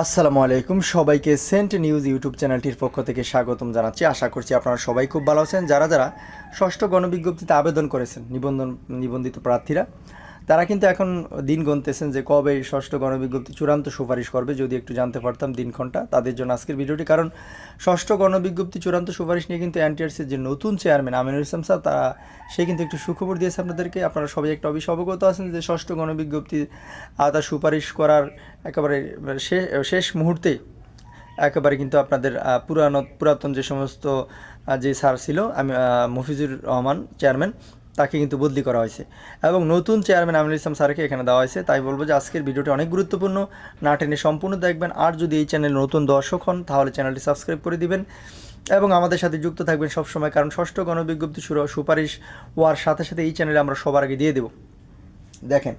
আসসালামু আলাইকুম। সবাইকে সেন্ট নিউজ ইউটিউব চ্যানেলটির পক্ষ থেকে স্বাগতম জানাচ্ছি। আশা করছি আপনারা সবাই খুব ভালো আছেন। যারা যারা ষষ্ঠ গণবিজ্ঞপ্তিতে আবেদন করেছেন, নিবন্ধন নিবন্ধিত প্রার্থীরা তারা কিন্তু এখন দিন গুনতেছেন যে কবে ষষ্ঠ গণবিজ্ঞপ্তি চূড়ান্ত সুপারিশ করবে, যদি একটু জানতে পারতাম দিনক্ষণটা তাদের জন্য আজকের ভিডিওটি। কারণ ষষ্ঠ গণবিজ্ঞপ্তি চূড়ান্ত সুপারিশ নিয়ে কিন্তু এনটিআরসির যে নতুন চেয়ারম্যান আমিনুল ইসলাম স্যার, তারা, সে কিন্তু একটু সুখবর দিয়েছে আপনাদেরকে। আপনারা সবাই একটা অবশ্য অবগত আছেন যে ষষ্ঠ গণবিজ্ঞপ্তি তার সুপারিশ করার একেবারে শেষ মুহূর্তে একেবারে কিন্তু আপনাদের পুরানো, পুরাতন যে সমস্ত যে স্যার ছিল, আমি মফিজুর রহমান, চেয়ারম্যান তাকে কিন্তু বদলি করা হয়েছে। এবং নতুন চেয়ারম্যান আমিনুল ইসলাম স্যারকে এখানে দেওয়া হয়েছে। তাই বলব যে আজকের ভিডিওটি অনেক গুরুত্বপূর্ণ। না টেনে সম্পূর্ণ দেখবেন। আর যদি এই চ্যানেল নতুন দর্শক হন, তাহলে চ্যানেলটি সাবস্ক্রাইব করে দিবেন। এবং আমাদের সাথে যুক্ত থাকবেন সবসময়, কারণ ষষ্ঠ গণবিজ্ঞপ্তি সুপারিশ হওয়ার সাথে সাথে এই চ্যানেলে আমরা সবার আগে দিয়ে দেবো। দেখেন,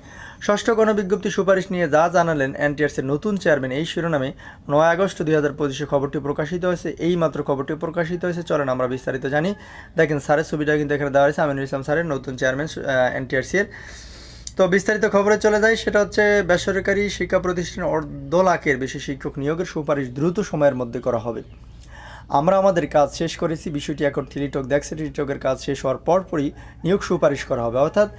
ষষ্ঠ গণবিজ্ঞপ্তি সুপারিশ নিয়ে যা জানালেন এনটিআরসির নতুন চেয়ারম্যান, এই শিরোনামে নয় আগস্ট দুই হাজার পঁচিশে খবরটি প্রকাশিত হয়েছে। এই মাত্র খবরটি প্রকাশিত হয়েছে। চলেন আমরা বিস্তারিত জানি। দেখেন, স্যারের ছবিটা কিন্তু এখানে দেওয়া হয়েছে। আমিনুল ইসলাম স্যারের নতুন চেয়ারম্যান এনটিআরসি এর। তো বিস্তারিত খবরে চলে যায় সেটা হচ্ছে বেসরকারি শিক্ষা প্রতিষ্ঠান অর্ধ লাখের বেশি শিক্ষক নিয়োগের সুপারিশ দ্রুত সময়ের মধ্যে করা হবে। আমরা আমাদের কাজ শেষ করেছি। বিষয়টি এখন টেলিটক দেখছে টেলিটকের কাজ শেষ হওয়ার পরপরই নিয়োগ সুপারিশ করা হবে। অর্থাৎ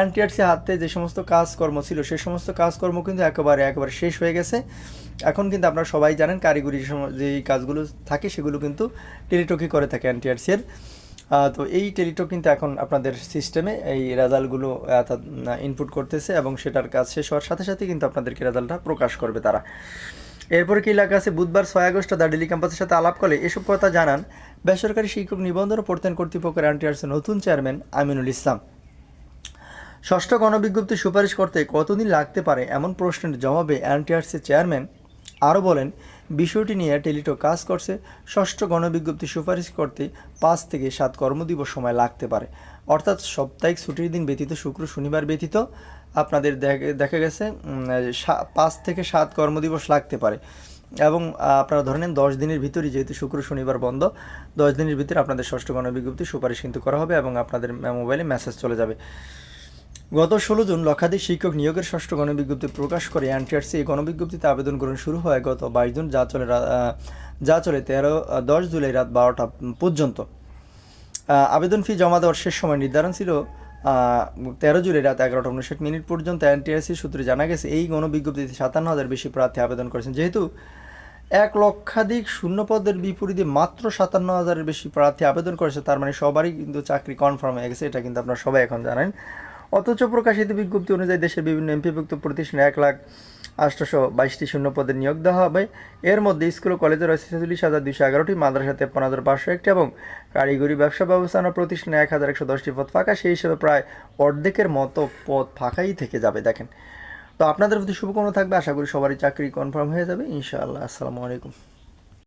এনটিআরসি হাতে যে সমস্ত কাজকর্ম ছিল সেই সমস্ত কাজকর্ম কিন্তু একেবারে একেবারে শেষ হয়ে গেছে। এখন কিন্তু আপনারা সবাই জানেন কারিগরি যে কাজগুলো থাকে সেগুলো কিন্তু টেলিটকই করে থাকে এনটিআরসি এর। তো এই টেলিটক কিন্তু এখন আপনাদের সিস্টেমে এই রেজাল্টগুলো ইনপুট করতেছে এবং সেটার কাজ শেষ হওয়ার সাথে সাথে কিন্তু আপনাদেরকে রেজাল্টটা প্রকাশ করবে তারা। এরপর কি লেখা আছে? বুধবার ছয় আগস্ট দা দিল্লি ক্যাম্পাসের সাথে আলাপ করে এসব কথা জানান বেসরকারি শিক্ষক নিবন্ধন ও প্রত্যয়ন কর্তৃপক্ষের এনটিআরসি নতুন চেয়ারম্যান আমিনুল ইসলাম। ষষ্ঠ গণবিজ্ঞপ্তি সুপারিশ করতে কতদিন লাগতে পারে এমন প্রশ্নের জবাবে এনটিআরসি চেয়ারম্যান আরও বলেন, বিষয়টি নিয়ে টেলিটক কাজ করছে। ষষ্ঠ গণবিজ্ঞপ্তি সুপারিশ করতে পাঁচ থেকে সাত কর্মদিবস সময় লাগতে পারে। অর্থাৎ সাপ্তাহিক ছুটির দিন ব্যতীত শুক্র, শনিবার ব্যতীত আপনাদের দেখে- গেছে পাঁচ থেকে সাত কর্মদিবস লাগতে পারে। এবং আপনারা ধরে নেন দশ দিনের ভিতরই যেহেতু শুক্র, শনিবার বন্ধ, দশ দিনের ভিতরে আপনাদের ষষ্ঠ গণবিজ্ঞপ্তি সুপারিশ কিন্তু করা হবে এবং আপনাদের মোবাইলে মেসেজ চলে যাবে। গত ষোলো জুন লক্ষাধিক শিক্ষক নিয়োগের ষষ্ঠ গণবিজ্ঞপ্তি প্রকাশ করে এনটিআরসি এই গণবিজ্ঞপ্তিতে আবেদন গ্রহণ শুরু হয় গত বাইশ জুন, যা চলে যা চলে তেরো দশ জুলাই রাত বারোটা পর্যন্ত। আবেদন ফি জমা দেওয়ার শেষ সময় নির্ধারণ ছিল তেরো জুলাই রাত এগারোটা উনষাট মিনিট পর্যন্ত এনটিআরসি সূত্রে জানা গেছে, এই গণবিজ্ঞপ্তিতে সাতান্ন হাজার বেশি প্রার্থী আবেদন করেছেন। যেহেতু এক লক্ষাধিক শূন্য পদের বিপরীতে মাত্র সাতান্ন হাজারের বেশি প্রার্থী আবেদন করেছে, তার মানে সবারই কিন্তু চাকরি কনফার্ম হয়ে গেছে, এটা কিন্তু আপনারা সবাই এখন জানেন। অথচ প্রকাশিত বিজ্ঞপ্তি অনুযায়ী দেশের বিভিন্ন এমপিভুক্ত প্রতিষ্ঠানে এক লাখ আটশোশো বাইশটি শূন্য পদের নিয়োগ দেওয়া হবে। এর মধ্যে স্কুল ও কলেজে রয়েছে ছেচল্লিশ হাজার দুশো এগারোটি, মাদ্রাসা তেপ্পান্ন হাজার পাঁচশো একটি এবং কারিগরি ব্যবসা ব্যবস্থাপনা প্রতিষ্ঠানে এক হাজার একশো দশটি পদ ফাঁকা। সেই হিসেবে প্রায় অর্ধেকের মতো পদ ফাঁকাই থেকে যাবে, দেখেন। তো আপনাদের প্রতি শুভকামনা থাকবে। আশা করি সবারই চাকরি কনফার্ম হয়ে যাবে। ইনশাআল্লাহ। আসসালামু আলাইকুম।